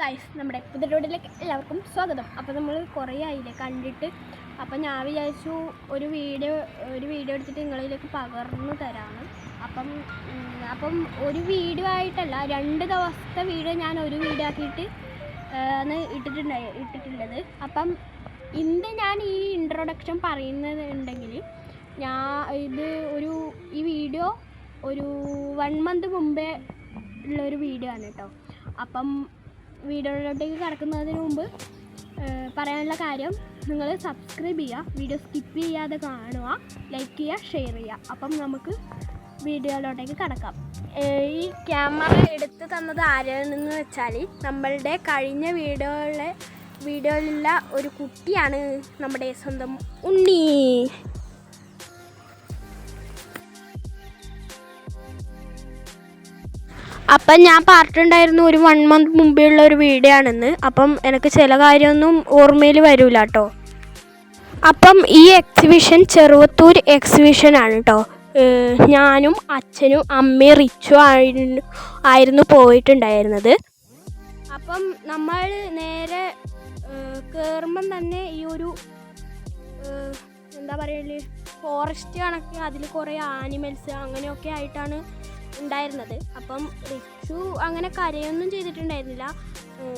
Guys നമ്മുടെ പുതിയ റോഡിലേക്ക് എല്ലാവർക്കും സ്വാഗതം. അപ്പോൾ നമ്മൾ കുറേ ആയില്ലേ കണ്ടിട്ട്. അപ്പം ഞാൻ വിചാരിച്ചു ഒരു വീഡിയോ ഒരു വീഡിയോ എടുത്തിട്ട് നിങ്ങളിലേക്ക് പകർന്നു തരാണ് അപ്പം അപ്പം ഒരു വീഡിയോ ആയിട്ടല്ല രണ്ട് ദിവസത്തെ വീഡിയോ ഞാൻ ഒരു വീഡിയോ ആക്കിയിട്ട് ആണ് ഇട്ടിട്ടുണ്ടായി ഇട്ടിട്ടുള്ളത്. അപ്പം ഇന്ന് ഞാൻ ഈ ഇൻട്രൊഡക്ഷൻ പറയുന്നത് ഉണ്ടെങ്കിൽ ഞാൻ ഇത് ഒരു ഈ വീഡിയോ ഒരു വൺ മന്ത് മുമ്പേ ഉള്ളൊരു വീഡിയോ ആണ് കേട്ടോ. അപ്പം വീഡിയോയിലോട്ടേക്ക് കിടക്കുന്നതിന് മുമ്പ് പറയാനുള്ള കാര്യം നിങ്ങൾ സബ്സ്ക്രൈബ് ചെയ്യുക വീഡിയോ സ്കിപ്പ് ചെയ്യാതെ കാണുക ലൈക്ക് ചെയ്യുക ഷെയർ ചെയ്യുക. അപ്പം നമുക്ക് വീഡിയോയിലോട്ടേക്ക് കിടക്കാം. ഈ ക്യാമറ എടുത്തു തന്നത് ആരാണെന്ന് വെച്ചാൽ നമ്മളുടെ കഴിഞ്ഞ വീഡിയോയിലെ വീഡിയോയിലുള്ള ഒരു കുട്ടിയാണ് നമ്മുടെ സ്വന്തം ഉണ്ണി. അപ്പം ഞാൻ പറഞ്ഞിട്ടുണ്ടായിരുന്നു ഒരു വൺ മന്ത് മുമ്പേ ഉള്ള ഒരു വീഡിയോ ആണെന്ന് അപ്പം എനിക്ക് ചില കാര്യമൊന്നും ഓർമ്മയിൽ വരില്ല കേട്ടോ അപ്പം ഈ എക്സിബിഷൻ ചെറുവത്തൂർ എക്സിബിഷൻ ആണ് കേട്ടോ ഞാനും അച്ഛനും അമ്മയും റിച്ചു ആയിരുന്നു പോയിട്ടുണ്ടായിരുന്നത്. അപ്പം നമ്മൾ നേരെ കയറുമ്പം തന്നെ ഈ ഒരു എന്താ പറയൽ ഫോറസ്റ്റ് കണക്ക് അതിൽ കുറേ ആനിമൽസ് അങ്ങനെയൊക്കെ ആയിട്ടാണ് ഉണ്ടായിരുന്നത്. അപ്പം റിച്ചു അങ്ങനെ കരയൊന്നും ചെയ്തിട്ടുണ്ടായിരുന്നില്ല.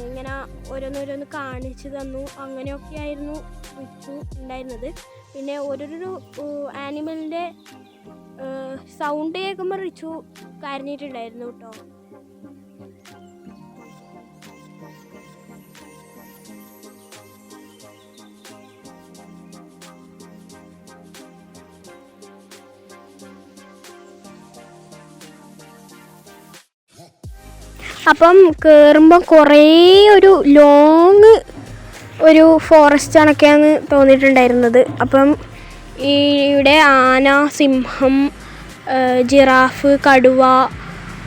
ഇങ്ങനെ ഓരോന്നോരോന്ന് കാണിച്ചു തന്നു. അങ്ങനെയൊക്കെ ആയിരുന്നു റിച്ചു ഉണ്ടായിരുന്നത്. പിന്നെ ഓരോരോ ആനിമലിന്റെ സൗണ്ട് കേൾക്കുമ്പോൾ റിച്ചു കരഞ്ഞിട്ടുണ്ടായിരുന്നു കേട്ടോ. അപ്പം കയറുമ്പോൾ കുറേ ഒരു ലോങ് ഒരു ഫോറസ്റ്റ് കണക്കെയാണ് തോന്നിയിട്ടുണ്ടായിരുന്നത്. അപ്പം ഇവിടെ ആന സിംഹം ജിറാഫ് കടുവ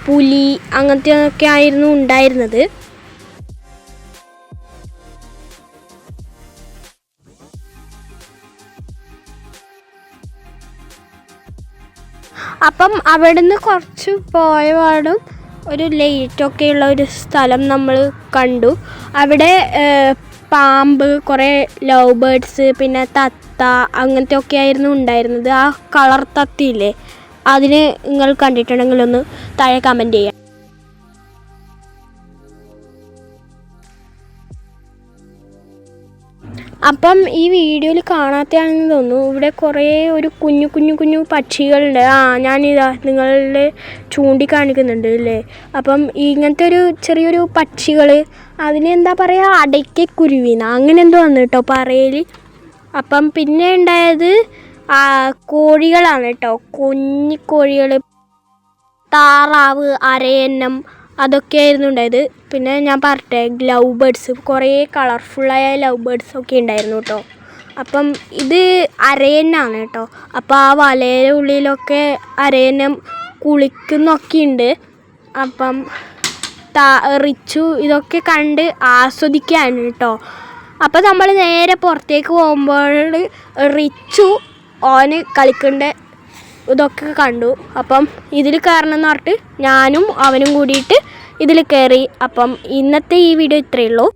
പുലി അങ്ങനത്തെയൊക്കെ ആയിരുന്നു ഉണ്ടായിരുന്നത്. അപ്പം അവിടുന്ന് കുറച്ച് പോയ പാടും ഒരു ലൈറ്റൊക്കെയുള്ള ഒരു സ്ഥലം നമ്മൾ കണ്ടു. അവിടെ പാമ്പ് കുറേ ലവ് ബേർഡ്സ് പിന്നെ തത്ത അങ്ങനത്തെ ഒക്കെ ആയിരുന്നു ഉണ്ടായിരുന്നത്. ആ കളർ തത്തിയില്ലേ? അതിന് നിങ്ങൾ കണ്ടിട്ടുണ്ടെങ്കിൽ ഒന്ന് താഴെ കമന്റ് ചെയ്യാം. അപ്പം ഈ വീഡിയോയിൽ കാണാത്തയാണെന്ന് തോന്നുന്നു. ഇവിടെ കുറേ ഒരു കുഞ്ഞു കുഞ്ഞു കുഞ്ഞു പക്ഷികളുണ്ട്. ആ ഞാനിതാ നിങ്ങളുടെ ചൂണ്ടിക്കാണിക്കുന്നുണ്ട് അല്ലേ? അപ്പം ഇങ്ങനത്തെ ഒരു ചെറിയൊരു പക്ഷികൾ അതിനെന്താ പറയുക അടയ്ക്കക്കുരുവിന അങ്ങനെ എന്തോ വന്നു കേട്ടോ പറയൽ അപ്പം പിന്നെ ഉണ്ടായത് കോഴികളാണ് കേട്ടോ. കുഞ്ഞിക്കോഴികൾ താറാവ് അരയന്നം അതൊക്കെയായിരുന്നു ഉണ്ടായത്. പിന്നെ ഞാൻ പറട്ടെ ലവ് ബേർഡ്സ്. കുറേ കളർഫുള്ളായ ലവ് ബേർഡ്സ് ഒക്കെ ഉണ്ടായിരുന്നു കേട്ടോ. അപ്പം ഇത് അരയന്നാണ് കേട്ടോ. അപ്പോൾ ആ വലയുടെ ഉള്ളിലൊക്കെ അരയന്നം കുളിക്കുന്നൊക്കെ ഉണ്ട്. അപ്പം താ റിച്ചു ഇതൊക്കെ കണ്ട് ആസ്വദിക്കുകയാണ് കേട്ടോ. അപ്പോൾ നമ്മൾ നേരെ പുറത്തേക്ക് പോകുമ്പോൾ റിച്ചു ഓന് കളിക്കേണ്ട ഇതൊക്കെ കണ്ടു. അപ്പം ഇതിൽ കയറണം എന്ന് പറഞ്ഞിട്ട് ഞാനും അവനും കൂടിയിട്ട് ഇതിൽ കയറി അപ്പം ഇന്നത്തെ ഈ വീഡിയോ ഇത്രയേ ഉള്ളൂ.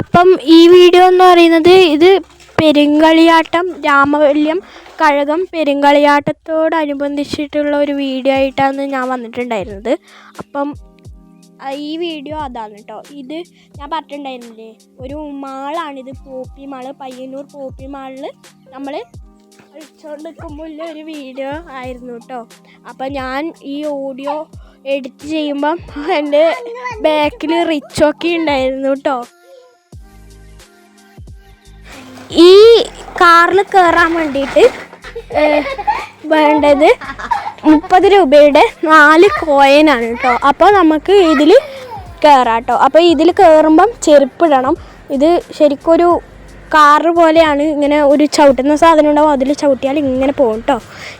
അപ്പം ഈ വീഡിയോ എന്ന് പറയുന്നത് ഇത് പെരുങ്കളിയാട്ടം രാമവല്യം കഴകം പെരുങ്കളിയാട്ടത്തോടനുബന്ധിച്ചിട്ടുള്ള ഒരു വീഡിയോ ആയിട്ടാണ് ഞാൻ വന്നിട്ടുണ്ടായിരുന്നത്. അപ്പം ഈ വീഡിയോ അതാണ് കേട്ടോ ഇത് ഞാൻ പറഞ്ഞിട്ടുണ്ടായിരുന്നില്ലേ? ഒരു മാളാണിത് പോപ്പി മാൾ പയ്യന്നൂർ പോപ്പി മാളിൽ നമ്മൾ കളിച്ചുകൊണ്ട് നിൽക്കുമ്പോൾ ഒരു വീഡിയോ ആയിരുന്നു കേട്ടോ അപ്പം ഞാൻ ഈ ഓഡിയോ എഡിറ്റ് ചെയ്യുമ്പം എന്റെ ബാക്കിൽ റിച്ചൊക്കെ ഉണ്ടായിരുന്നു കേട്ടോ ഈ കാറിൽ കയറാൻ വേണ്ടിയിട്ട് വേണ്ടത് മുപ്പത് രൂപയുടെ നാല് കോയിനാണ് കേട്ടോ അപ്പോൾ നമുക്ക് ഇതിൽ കയറാം കേട്ടോ അപ്പോൾ ഇതിൽ കയറുമ്പം ചെരുപ്പിടണം ഇത് ശരിക്കൊരു കാറ് പോലെയാണ് ഇങ്ങനെ ഒരു ചവിട്ടുന്ന സാധനം ഉണ്ടാവും. അതിൽ ചവിട്ടിയാൽ ഇങ്ങനെ പോകും കേട്ടോ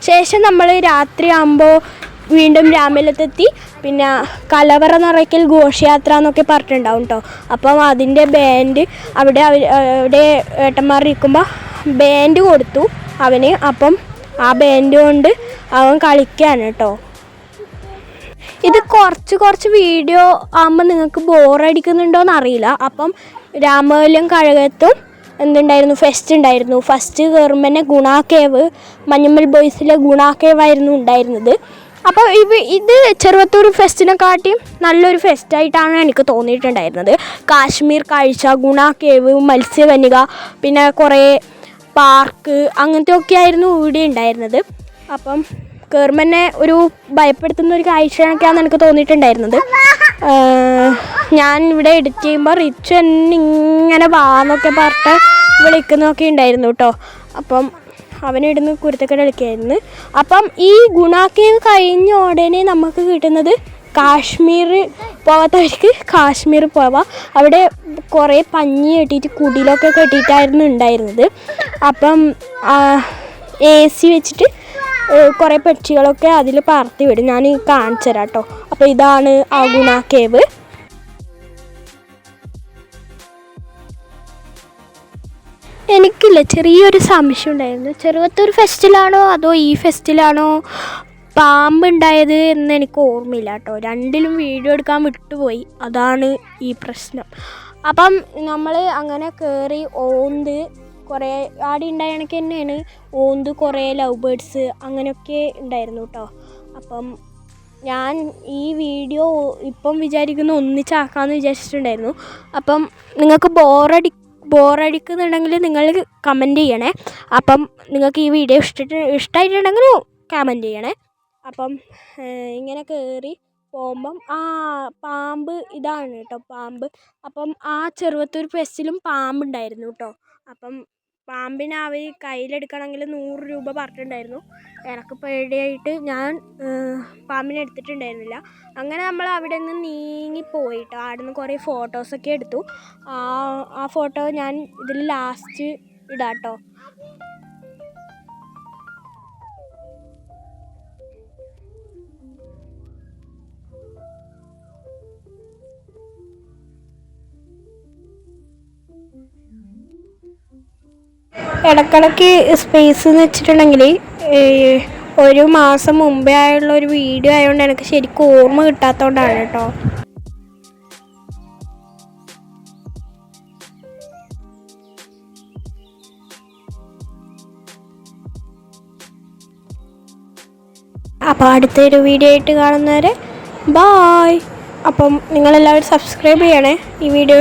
ശേഷം നമ്മൾ രാത്രി ആകുമ്പോൾ വീണ്ടും രാമലത്തെത്തി. പിന്നെ കലവറ നിറയ്ക്കൽ ഘോഷയാത്ര എന്നൊക്കെ പറഞ്ഞിട്ടുണ്ടാവും കേട്ടോ അപ്പം അതിന്റെ ബാൻഡ് അവിടെ അവിടെ ഏട്ടന്മാർ ഇരിക്കുമ്പോൾ ബാൻഡ് കൊടുത്തു അവന്. അപ്പം ആ ബാൻഡ് കൊണ്ട് അവൻ കളിക്കുകയാണ് കേട്ടോ ഇത് കുറച്ച് കുറച്ച് വീഡിയോ ആകുമ്പോൾ നിങ്ങൾക്ക് ബോറടിക്കുന്നുണ്ടോയെന്ന് അറിയില്ല. അപ്പം രാമവല്യം കഴകത്തും എന്തുണ്ടായിരുന്നു? ഫെസ്റ്റ് ഉണ്ടായിരുന്നു. ഫസ്റ്റ് കയറുമ്പോൾ തന്നെ ഗുണ മഞ്ഞമ്മൽ ബോയ്സിലെ ഗുണാക്കേവായിരുന്നു കേവ് ഉണ്ടായിരുന്നത്. അപ്പോൾ ഇവ ഇത് ചെറുവത്തൂർ ഫെസ്റ്റിനെക്കാട്ടിയും നല്ലൊരു ഫെസ്റ്റായിട്ടാണ് എനിക്ക് തോന്നിയിട്ടുണ്ടായിരുന്നത്. കാശ്മീർ കാഴ്ച ഗുണ കേവ് മത്സ്യകന്യക പിന്നെ കുറേ പാർക്ക് അങ്ങനത്തെ ഒക്കെ ആയിരുന്നു ഇവിടെ ഉണ്ടായിരുന്നത്. അപ്പം കയറുമ്പോൾ ഒരു ഭയപ്പെടുത്തുന്ന ഒരു കാഴ്ചയൊക്കെയാണ് എനിക്ക് തോന്നിയിട്ടുണ്ടായിരുന്നത്. ഞാൻ ഇവിടെ എഡിറ്റ് ചെയ്യുമ്പോൾ റിച്ചു എന്നെ ഇങ്ങനെ വാന്നൊക്കെ പറഞ്ഞിട്ട് വിളിക്കുന്നതൊക്കെ ഉണ്ടായിരുന്നു കേട്ടോ അപ്പം അവനിടുന്ന് കുരുത്തക്കേട് കളിക്കായിരുന്നു. അപ്പം ഈ ഗുണാക്കേവ് കഴിഞ്ഞ ഉടനെ നമുക്ക് കിട്ടുന്നത് കാശ്മീർ പോവാത്തവർക്ക് കാശ്മീർ പോവാം. അവിടെ കുറേ പഞ്ഞി കെട്ടിയിട്ട് കുടിലൊക്കെ കെട്ടിയിട്ടായിരുന്നു ഉണ്ടായിരുന്നത്. അപ്പം എ സി വെച്ചിട്ട് കുറേ പക്ഷികളൊക്കെ അതിൽ പറത്തി വിടും. ഞാൻ കാണിച്ചു തരാം കേട്ടോ അപ്പോൾ ഇതാണ് ആ കേവ്. എനിക്കില്ല ചെറിയൊരു സംശയം ഉണ്ടായിരുന്നു. ചെറുപത്തൊരു ഫെസ്റ്റിലാണോ അതോ ഈ ഫെസ്റ്റിലാണോ പാമ്പ് ഉണ്ടായത് എന്ന് എനിക്ക് ഓർമ്മയില്ല കേട്ടോ രണ്ടിലും വീഡിയോ എടുക്കാൻ വിട്ടുപോയി. അതാണ് ഈ പ്രശ്നം. അപ്പം നമ്മൾ അങ്ങനെ കയറി ഓന്ത് കുറേ ആടി ഉണ്ടായ കണക്ക് തന്നെയാണ്. ഓന്ത് കുറേ ലവ് ബേഡ്സ് അങ്ങനെയൊക്കെ ഉണ്ടായിരുന്നു കേട്ടോ അപ്പം ഞാൻ ഈ വീഡിയോ ഇപ്പം വിചാരിക്കുന്ന ഒന്നിച്ചാക്കാമെന്ന് വിചാരിച്ചിട്ടുണ്ടായിരുന്നു. അപ്പം നിങ്ങൾക്ക് ബോറടി ബോറടിക്കുന്നുണ്ടെങ്കിൽ നിങ്ങൾ കമന്റ് ചെയ്യണേ. അപ്പം നിങ്ങൾക്ക് ഈ വീഡിയോ ഇഷ്ടമായിട്ട് ഇഷ്ടമായിട്ടുണ്ടെങ്കിൽ കമന്റ് ചെയ്യണേ. അപ്പം ഇങ്ങനെ കയറി പോകുമ്പം ആ പാമ്പ് ഇതാണ് കേട്ടോ പാമ്പ്. അപ്പം ആ ചെറുവത്തൂർ ഫെസ്റ്റിലും പാമ്പുണ്ടായിരുന്നു കേട്ടോ അപ്പം പാമ്പിനെ അവർ കയ്യിലെടുക്കണമെങ്കിൽ നൂറ് രൂപ പറഞ്ഞിട്ടുണ്ടായിരുന്നു. എനിക്ക് പേടിയായിട്ട് ഞാൻ പാമ്പിനെ എടുത്തിട്ടുണ്ടായിരുന്നില്ല. അങ്ങനെ നമ്മൾ അവിടെ നിന്ന് നീങ്ങിപ്പോയിട്ട് പോയിട്ടോ അവിടെ നിന്ന് കുറേ ഫോട്ടോസൊക്കെ എടുത്തു. ആ ആ ഫോട്ടോ ഞാൻ ഇതിൽ ലാസ്റ്റ് ഇടാം കേട്ടോ ഇടക്കിടക്ക് സ്പേസ് എന്ന് വെച്ചിട്ടുണ്ടെങ്കിൽ ഒരു മാസം മുമ്പേ ആയുള്ള ഒരു വീഡിയോ ആയതുകൊണ്ട് എനിക്ക് ശരിക്കും ഓർമ്മ കിട്ടാത്തതുകൊണ്ടാണ് കേട്ടോ. അപ്പോൾ അടുത്തൊരു വീഡിയോ ആയിട്ട് കാണുന്നവരെ ബായ് അപ്പം നിങ്ങളെല്ലാവരും സബ്സ്ക്രൈബ് ചെയ്യണേ. ഈ വീഡിയോ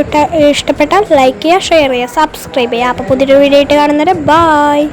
ഇഷ്ടപ്പെട്ടാൽ ലൈക്ക് ചെയ്യുക ഷെയർ ചെയ്യുക സബ്സ്ക്രൈബ് ചെയ്യുക. അപ്പോൾ പുതിയൊരു വീഡിയോ ആയിട്ട് കാണുന്നവരെ ബായ്